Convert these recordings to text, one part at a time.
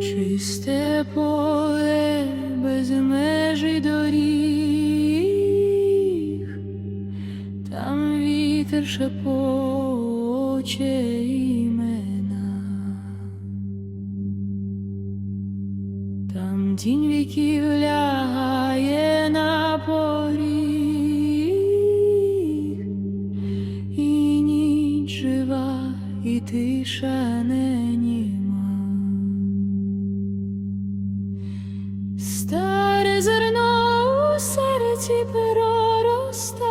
Чисте поле без межі доріг, там вітер шепоче імена, там тінь віків лягає на поріг, і ніч жива, і тиша не. Серці переростає,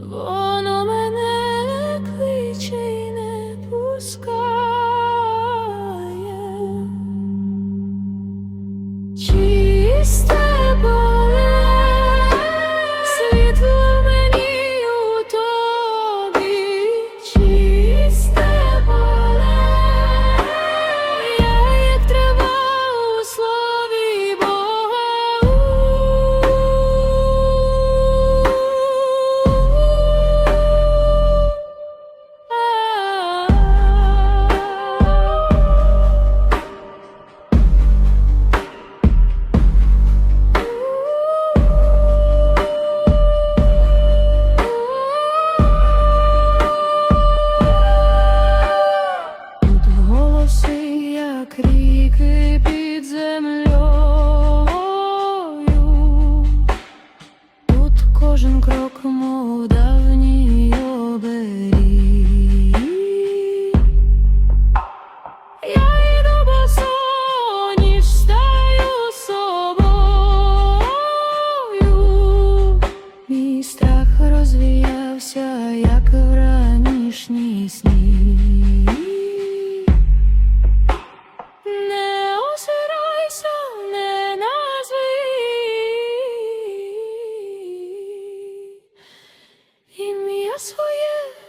воно мене кличе і не пускає. Чисте голоси, як ріки під землею, 作业